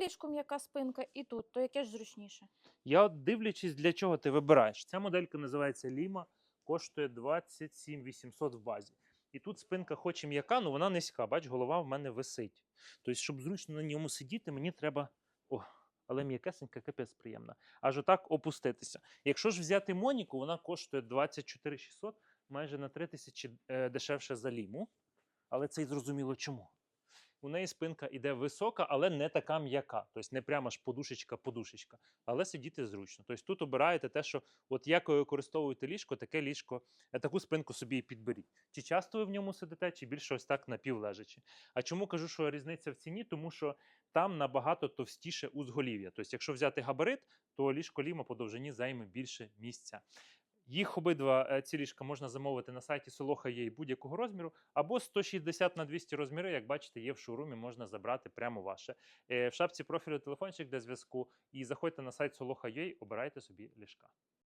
ліжку м'яка спинка, і тут, то яке ж зручніше? Я от дивлячись, для чого ти вибираєш. Ця моделька називається Ліма, коштує 27 800 в базі. І тут спинка хоч і м'яка, але вона низька. Бач, голова в мене висить. Тобто, щоб зручно на ньому сидіти, мені треба. О, але м'якесенька, капець приємна. Аж отак опуститися. Якщо ж взяти Моніку, вона коштує 24 600, майже на 3 тисячі е, дешевше за ліму. Але це й зрозуміло чому. У неї спинка іде висока, але не така м'яка. Тобто не прямо ж подушечка-подушечка, але сидіти зручно. Тобто тут обираєте те, що от як ви використовуєте ліжко, таке ліжко, е, таку спинку собі і підберіть. Чи часто ви в ньому сидите, чи більше ось так напівлежачи. А чому кажу, що різниця в ціні? Тому що там набагато товстіше узголів'я. Тобто, якщо взяти габарит, то ліжко ліма по довжині займе більше місця. Їх обидва е, ці ліжка можна замовити на сайті Солоха є будь-якого розміру, або 160 на 200 розміри, як бачите, є в шоурумі, можна забрати прямо ваше. Е, В шапці профілю телефончик для зв'язку. І заходьте на сайт Солоха.ua, обирайте собі ліжка.